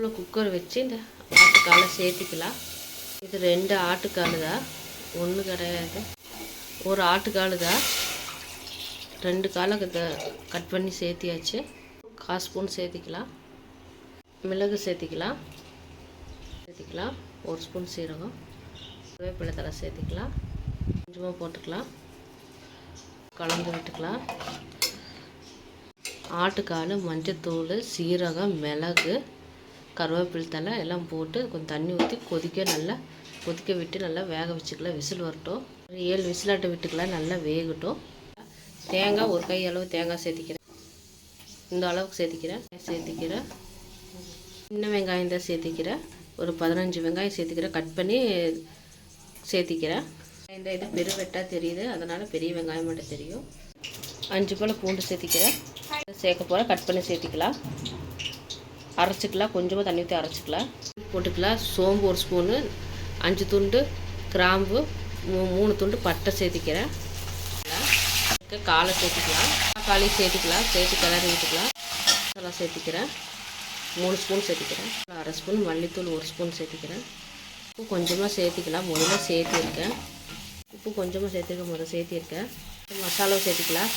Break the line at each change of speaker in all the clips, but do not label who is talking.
இப்போ குக்கர் வச்சு இந்த ஆட்டுக்காலை சேர்த்திக்கலாம். இது ரெண்டு ஆட்டுக்கால் தான் ஒன்று கிடையாது. ஒரு ஆட்டுக்கால் தான் ரெண்டு காலை கட் பண்ணி சேர்த்தியாச்சு. கால் ஸ்பூன் சேர்த்திக்கலாம். மிளகு சேர்த்திக்கலாம். சேர்த்திக்கலாம். ஒரு ஸ்பூன் சீரகம். வேப்பிலை தலை சேர்த்திக்கலாம். கொஞ்சமாக போட்டுக்கலாம். கலந்து விட்டுக்கலாம். ஆட்டுக்கால் மஞ்சத்தூள் சீரகம் மிளகு கருவேப்பிலை தலை எல்லாம் போட்டு கொஞ்சம் தண்ணி ஊற்றி கொதிக்க நல்லா கொதிக்க விட்டு நல்லா வேக வச்சுக்கலாம். விசில் வரட்டும். ஒரு ஏழு விசிலாட்ட விட்டுக்கலாம். நல்லா வேகட்டும். தேங்காய் ஒரு கை அளவு தேங்காய் சேர்த்திக்கிறேன். இந்த அளவுக்கு சேர்த்திக்கிறேன். சேர்த்திக்கிறேன். சின்ன வெங்காயம் தான் சேர்த்திக்கிறேன். ஒரு பதினஞ்சு வெங்காயம் சேர்த்திக்கிறேன். கட் பண்ணி சேர்த்திக்கிறேன். இந்த இது பெருவெட்டாக தெரியுது. அதனால் பெரிய வெங்காயம் மட்டும் தெரியும். அஞ்சு போல் பூண்டு சேர்த்திக்கிறேன். சேர்க்க போகிறேன் கட் பண்ணி சேர்த்திக்கலாம். அரைச்சிக்கலாம் கொஞ்சமாக தண்ணி ஊற்றி அரைச்சிக்கலாம் போட்டுக்கலாம் சோம்பு ஒரு ஸ்பூனு அஞ்சு துண்டு கிராம்பு மூ மூணு துண்டு பட்டை சேர்த்திக்கிறேன். காலை சேர்த்துக்கலாம். தக்காளி சேர்த்துக்கலாம் சேர்த்து கிளறி விட்டுக்கலாம். அதெல்லாம் சேர்த்திக்கிறேன். மூணு ஸ்பூன் சேர்த்திக்கிறேன். அரை ஸ்பூன் மல்லித்தூள் ஒரு ஸ்பூன் சேர்த்திக்கிறேன். உப்பு கொஞ்சமாக சேர்த்திக்கலாம். முதல்ல சேர்த்திருக்கேன். உப்பு கொஞ்சமாக சேர்த்துருக்க முதல்ல சேர்த்திருக்கேன். மசாலாவும் சேர்த்துக்கலாம்.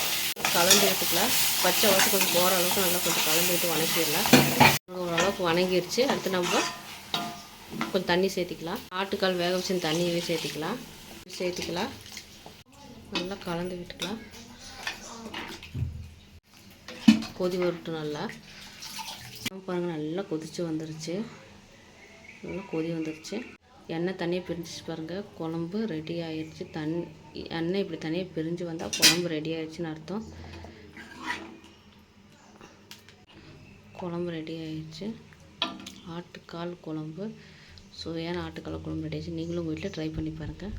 கலந்து விட்டுக்கலாம் பச்சை வாசம் கொஞ்சம் போகிற அளவுக்கு நல்லா கொஞ்சம் கலந்து விட்டு வணக்கிடலாம். ஓரளவுக்கு வணங்கிருச்சு. அடுத்து நம்ம கொஞ்சம் தண்ணி சேர்த்திக்கலாம். ஆட்டுக்கால் வேக வச்சு தண்ணியவே சேர்த்திக்கலாம். சேர்த்திக்கலாம். நல்லா கலந்து விட்டுக்கலாம் கொதி வரட்டும் நல்லா. பாருங்கள் நல்லா கொதிச்சு வந்துருச்சு. நல்லா கொதி வந்துருச்சு. எண்ணெய் தண்ணியை பிரிஞ்சிச்சு பாருங்கள் குழம்பு ரெடி ஆயிடுச்சு தண் எண்ணெய் இப்படி தனியாக பிரிஞ்சு வந்தால் குழம்பு ரெடி ஆயிடுச்சுன்னு அர்த்தம். குழம்பு ரெடி ஆயிடுச்சு ஆட்டுக்கால் குழம்பு. சுவையான ஆட்டுக்கால் குழம்பு ரெடி ஆயிடுச்சு நீங்களும் உங்கள் வீட்டில் ட்ரை பண்ணி பாருங்கள்